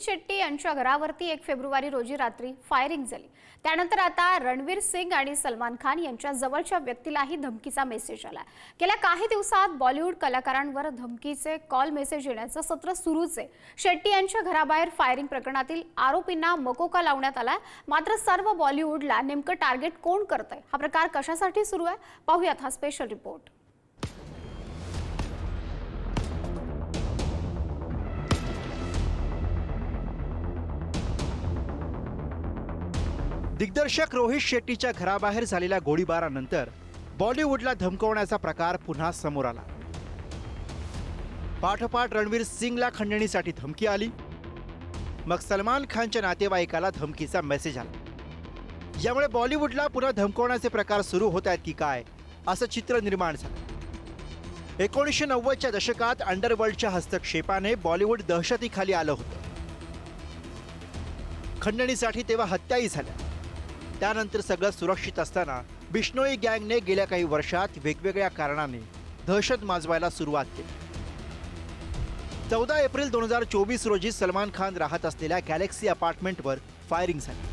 रोहित शेट्टी यांच्या घरावरती एक फेब्रुवारी रोजी रात्री फायरिंग झाली. त्यानंतर आता रणवीर सिंग आणि सलमान खान यांच्या जवळच्या व्यक्तीलाही धमकीचा मेसेज आला. गेल्या काही दिवसात बॉलिवूड कलाकारांवर धमकीचे कॉल मेसेज येण्याचं सत्र सुरूच आहे. शेट्टी यांच्या घराबाहेर फायरिंग प्रकरणातील आरोपींना मकोका लावण्यात आला. मात्र सर्व बॉलिवूडला नेमकं टार्गेट कोण करतंय? हा प्रकार कशासाठी सुरू आहे? पाहूयात हा स्पेशल रिपोर्ट दिग्दर्शक रोहित शेट्टीच्या घराबाहेर झालेल्या गोळीबारानंतर बॉलिवूडला धमकवण्याचा प्रकार पुन्हा समोर आला. पाठोपाठ रणवीर सिंगला खंडणीसाठी धमकी आली. मग सलमान खानच्या नातेवाईकाला धमकीचा मेसेज आला. यामुळे बॉलिवूडला पुन्हा धमकवण्याचे प्रकार सुरू होत आहेत की काय असं चित्र निर्माण झालं. एकोणीसशे नव्वदच्या दशकात अंडरवर्ल्डच्या हस्तक्षेपाने बॉलिवूड दहशतीखाली आलं होतं. खंडणीसाठी तेव्हा हत्याही झाल्या. त्यानंतर सगळं सुरक्षित असताना बिष्णोई गँगने गेल्या काही वर्षात वेगवेगळ्या कारणाने दहशत माजवायला सुरुवात केली. चौदा एप्रिल दोन हजार चोवीस रोजी सलमान खान राहत असलेल्या गॅलेक्सी अपार्टमेंटवर फायरिंग झाली.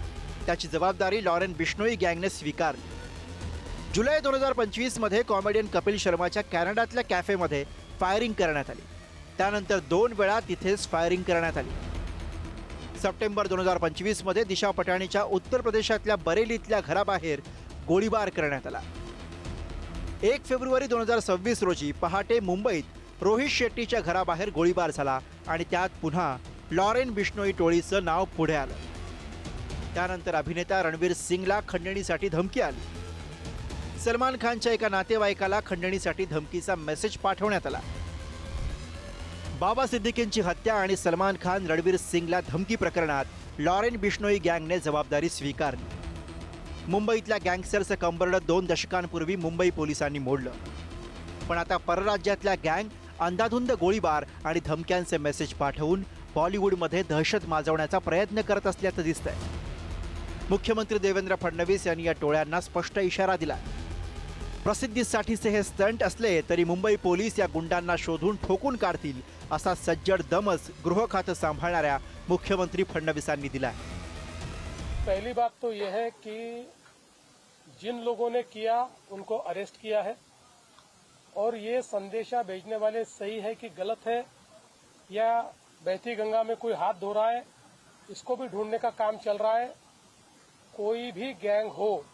त्याची जबाबदारी लॉरेन बिश्नोई गँगने स्वीकारली. जुलै दोन हजार पंचवीसमध्ये कॉमेडियन कपिल शर्माच्या कॅनडातल्या कॅफेमध्ये फायरिंग करण्यात आली. त्यानंतर दोन वेळा तिथेच फायरिंग करण्यात आली. सप्टेंबर दोन हजार पंचवीसमध्ये दिशा पटाणीच्या उत्तर प्रदेशातल्या बरेलीतल्या घराबाहेर गोळीबार करण्यात आला. एक फेब्रुवारी दोन हजार सव्वीस रोजी पहाटे मुंबईत रोहित शेट्टीच्या घराबाहेर गोळीबार झाला आणि त्यात पुन्हा लॉरेन बिष्णोई टोळीचं नाव पुढे आलं. त्यानंतर अभिनेता रणवीर सिंगला खंडणीसाठी धमकी आली. सलमान खानच्या एका नातेवाईकाला खंडणीसाठी धमकीचा मेसेज पाठवण्यात आला. बाबा सिद्दीकींची हत्या आणि सलमान खान रणवीर सिंगला धमकी प्रकरणात लॉरेन बिश्नोई गँगने जबाबदारी स्वीकारली. मुंबईतल्या गँगस्टरचं कंबरडं दोन दशकांपूर्वी मुंबई पोलिसांनी मोडलं. पण आता परराज्यातल्या गँग अंधाधुंद गोळीबार आणि धमक्यांचे मेसेज पाठवून बॉलिवूडमध्ये दहशत माजवण्याचा प्रयत्न करत असल्याचं दिसतंय. मुख्यमंत्री देवेंद्र फडणवीस यांनी या टोळ्यांना स्पष्ट इशारा दिला प्रसिद्धीसाठीचे हे स्टंट असले तरी मुंबई पोलीस या गुंडांना शोधून ठोकून काढतील असा सज्जड दमच गृह खातं सांभाळणाऱ्या मुख्यमंत्री फडणवीसांनी दिला पहली बात तो यह है कि जिन लोगों ने किया, उनको अरेस्ट किया है और ये संदेशा भेजने वाले सही है कि गलत है या बहती गंगा में कोई हाथ धो रहा है, इसको भी ढूँढने का काम चल रहा है। कोई भी गैंग हो,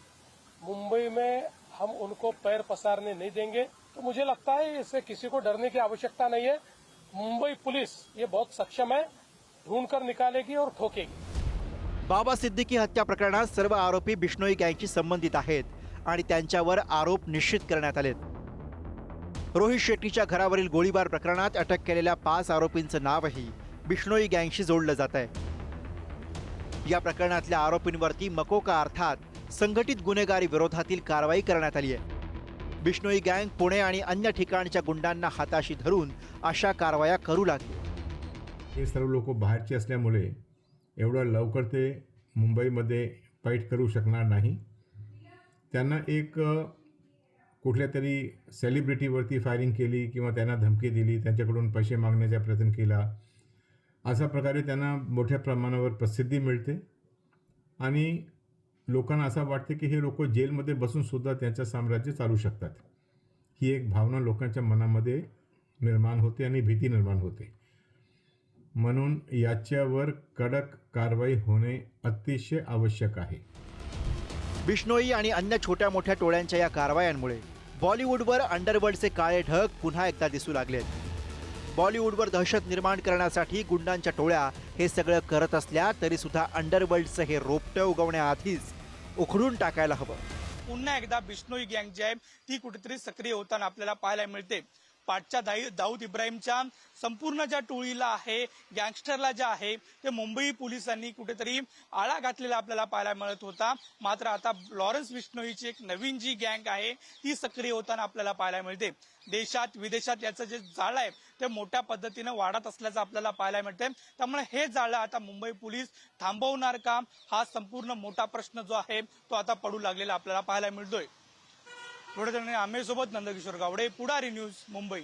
मुंबई में हम उनको पैर पसारने नहीं देंगे। तो मुझे लगता है इससे किसी को डरने की आवश्यकता नहीं है। मुंबई पुलिस ये बहुत सक्षम है ढूंढ कर निकालेगी और ठोकेगी। बाबा सिद्दीकी हत्या प्रकरणात सर्व आरोपी बिष्णोई गँगशी संबंधित आहेत आणि त्यांच्यावर आरोप निश्चित करण्यात आलेत. रोहित शेट्टीच्या घरावरील गोळीबार प्रकरणात अटक केलेल्या पाच आरोपींचं नावही बिष्णोई गँगशी जोडलं जात आहे. या प्रकरणातल्या आरोपींवरती मकोका अर्थात संघटित गुन्हेगारी विरोधातील कारवाई करण्यात आली आहे. बिष्णोई गँग पुणे आणि अन्य ठिकाणच्या गुंडांना हाताशी धरून अशा कारवाया करू लागली. हे सर्व लोक बाहेरचे असल्यामुळे एवढं लवकर ते मुंबईमध्ये फाईट करू शकणार नाही. त्यांना एक कुठल्या तरी सेलिब्रिटीवरती फायरिंग केली किंवा त्यांना धमकी दिली त्यांच्याकडून पैसे मागण्याचा प्रयत्न केला. अशा प्रकारे त्यांना मोठ्या प्रमाणावर प्रसिद्धी मिळते. आणि लोकांना असं वाटते की हे लोक जेलमध्ये बसूनसुद्धा त्यांचं साम्राज्य चालू शकतात. ही एक भावना लोकांच्या मनामध्ये निर्माण होते आणि भीती निर्माण होते. म्हणून याच्यावर कडक कारवाई होणे अतिशय आवश्यक आहे. बिष्णोई आणि अन्य छोट्या मोठ्या टोळ्यांच्या या कारवायांमुळे बॉलिवूडवर अंडरवर्ल्डचे काळे ढग पुन्हा एकदा दिसू लागलेत. बॉलिवूडवर दहशत निर्माण करण्यासाठी गुंडांच्या टोळ्या हे सगळं करत असल्या तरी सुद्धा अंडरवर्ल्डचं हे रोपटं उगवण्याआधीच उखडून टाकायला हवं. पुन्हा एकदा बिष्णोई गँग जी आहे ती कुठेतरी सक्रिय होताना आपल्याला पाहायला मिळते. पाठच्या दाई दाऊद इब्राहिमच्या संपूर्ण ज्या टोळीला आहे गँगस्टरला ज्या आहे ते मुंबई पोलिसांनी कुठेतरी आळा घातलेला आपल्याला पाहायला मिळत होता. मात्र आता लॉरेन्स बिश्नोईची एक नवीन जी गँग आहे ती सक्रिय होताना आपल्याला पाहायला मिळते. देशात विदेशात याचं जे जाळं आहे ते मोठ्या पद्धतीनं वाढत असल्याचं आपल्याला पाहायला मिळते त्यामुळे हे जाळं आता मुंबई पोलीस थांबवणार का? हा संपूर्ण मोठा प्रश्न जो आहे तो आता पडू लागलेला आपल्याला पाहायला मिळतोय. थोड्या आम्ही सोबत नंदकिशोर गावडे पुढारी न्यूज मुंबई.